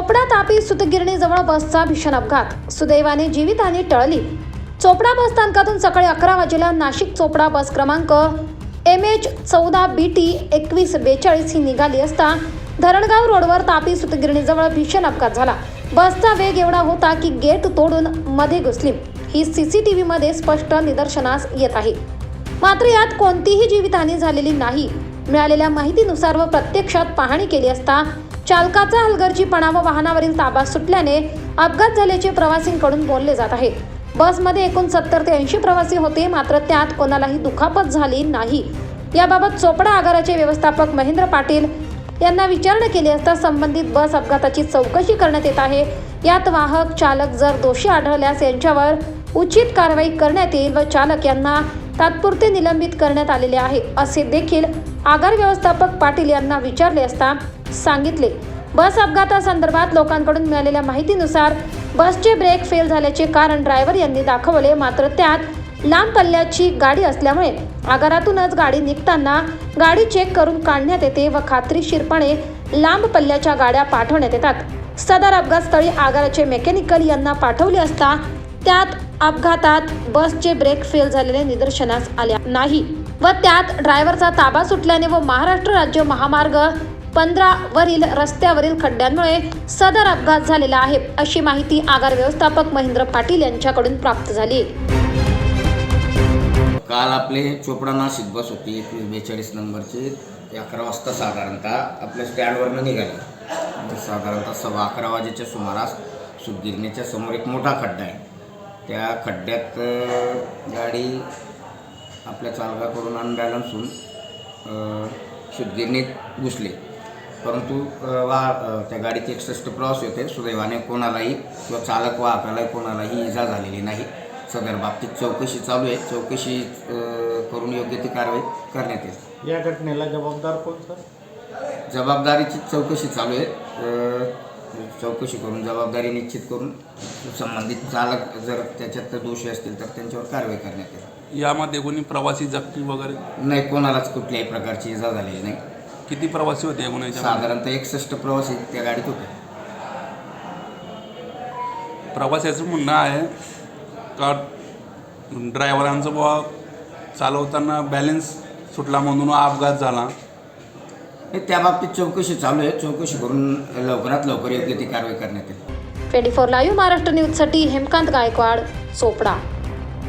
चोपडा तापी सुतगिरणीजवळ बसचा भीषण अपघात. सुदैवाने जीवितहानी टळली. चोपडा बस स्थानकातून सकाळी अकरा वाजेला नाशिक चोपडा बस क्रमांक एम एच चौदा बी टी एकवीस बेचाळीस ही निघाली असता धरणगाव रोडवर तापी सुतगिरणीजवळ भीषण अपघात झाला. बसचा वेग एवढा होता की गेट तोडून मध्ये घुसली. ही सी सी टी व्हीमध्ये स्पष्ट निदर्शनास येत आहे. मात्र यात कोणतीही जीवितहानी झालेली नाही. मिळालेल्या माहितीनुसार व प्रत्यक्षात पाहणी केली असता चालकाचा हलगर्जीपणा व वाहनावरील ताबा सुटल्याने अपघात झाल्याचे प्रवासींकडून बोलले जात आहे. बसमध्ये एकूण सत्तर ते ऐंशी प्रवासी होते मात्र त्यात कोणालाही दुखापत झाली नाही. याबाबत चोपडा आगाराचे व्यवस्थापक महेंद्र पाटील यांना विचारणा केली असता संबंधित बस अपघाताची चौकशी करण्यात येत आहे. यात वाहक चालक जर दोषी आढळल्यास यांच्यावर उचित कारवाई करण्यात येईल व चालक यांना तात्पुरते निलंबित करण्यात आलेले आहे असे देखील आगार व्यवस्थापक पाटील यांना विचारले असता सांगितले. बस अपघातासंदर्भात लोकांकडून मिळालेल्या माहितीनुसार बसचे ब्रेक फेल झाल्याचे कारण ड्रायव्हर यांनी दाखवले मात्र त्यात लांब पल्ल्याची गाडी असल्यामुळे आगारातूनच गाडी निघताना गाडी चेक करून काढण्यात येते व खात्रीशीरपणे लांब पल्ल्याच्या गाड्या पाठवण्यात येतात. सदर अपघातस्थळी आगाराचे मेकॅनिकल यांना पाठवले असता त्यात अपघातात बसचे ब्रेक फेल झालेले निदर्शनास आले नाही व त्यात ड्रायव्हरचा ताबा सुटल्याने व महाराष्ट्र राज्य महामार्ग पंधरा वरील रस्त्यावरील खड्ड्यांमुळे सदर अपघात झालेला आहे अशी माहिती आगार व्यवस्थापक महेंद्र पाटील यांच्याकडून प्राप्त झाली. काल आपले चोपडा नाशिक बस होती एकवीस बेचाळीस नंबरची ते अकरा वाजता साधारणतः आपल्या स्टँडवरनं निघाली. साधारणतः सव्वा अकरा वाजेच्या सुमारास सुगिरणीच्या समोर एक मोठा खड्डा आहे. त्या खड्ड्यात गाडी आपल्या चालकाकडून अनबॅलन्स होऊन सुदगिरणीत घुसली. परंतु वा त्या गाडीत एकसष्ट प्रवासी होते सुदैवाने कोणालाही किंवा चालक वाहकालाही कोणालाही इजा झालेली नाही. सदर बाबतीत चौकशी चालू आहे. चौकशी करून योग्य ती कारवाई करण्यात येईल. या घटनेला जबाबदार कोण सर? जबाबदारीची चौकशी चालू आहे. चौकशी करून जबाबदारी निश्चित करून संबंधित चालक जर त्याच्यात दोषी असतील तर त्यांच्यावर कारवाई करण्यात येईल. यामध्ये कोणी प्रवासी जखमी वगैरे? नाही कोणालाच कुठल्याही प्रकारची इजा झालेली नाही. किती प्रवासी होते एकूण याच्यामध्ये? साधारणतः एकसष्ट प्रवासी त्या गाडीत होते. प्रवाशाचं म्हणणं आहे का ड्रायव्हरांचं बुवा चालवताना बॅलेन्स सुटला म्हणून अपघात झाला? हे त्या बाबतीत चौकशी चालू आहे. चौकशी करून लवकरात लवकर योग्य ती कारवाई करण्यात येईल. ट्वेंटी फोर लाईव्ह महाराष्ट्र न्यूजसाठी हेमकांत गायकवाड चोपडा.